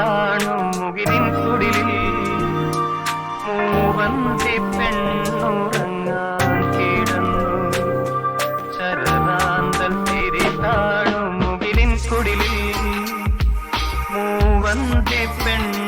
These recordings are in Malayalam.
കാണും മുകിലിൻ കുടിലിൽ മൂവന്തി പെണ്ണുറങ്ങാൻ കിടന്നു. ശരതാന്തൽ തിരി കാണും മുകിലിൻ കുടിലിൽ മൂവന്തി പെണ്ണു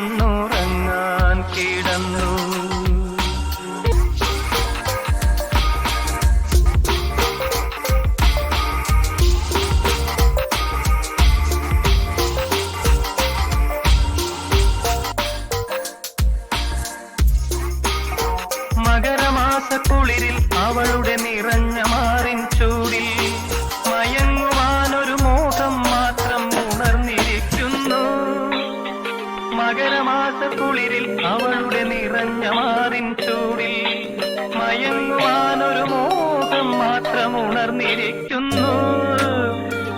കുളിരിൽ അവളുടെ നിറഞ്ഞ മാറിൻ ചൂടിൽ മയങ്ങുവാനൊരു മോഹം മാത്രം ഉണർന്നിരിക്കുന്നു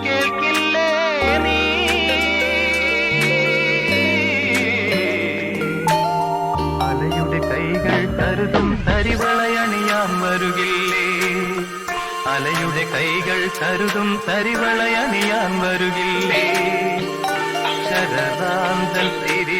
കേൾക്കില്ലേ നീ? അലയുടെ കൈകൾ കരുതും തരിവളയണിയാൻ വരുകില്ലേ? അലയുടെ കൈകൾ കരുതും തരിവളയണിയാൻ വരുകില്ലേ? ശരതാന്തൽ തിരി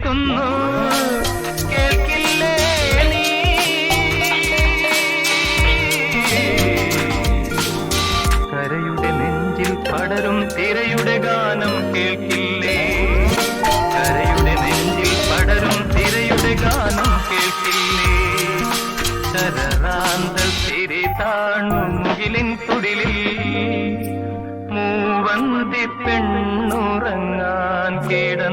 കിളുത്തു നിൽക്കുന്നു കേൾക്കില്ലേ നീ? കരയുടെ നെഞ്ചിൽ പടരും തിരയുടെ ഗാനം കേൾക്കില്ലേ? കരയുടെ നെഞ്ചിൽ പടരും തിരയുടെ ഗാനം കേൾക്കില്ലേ? കരറാന്തൽ തിരി താണു മുകിലിൻ തുടിലിൽ മൂവന്തി പെണ്ണുറങ്ങാൻ കിടന്നു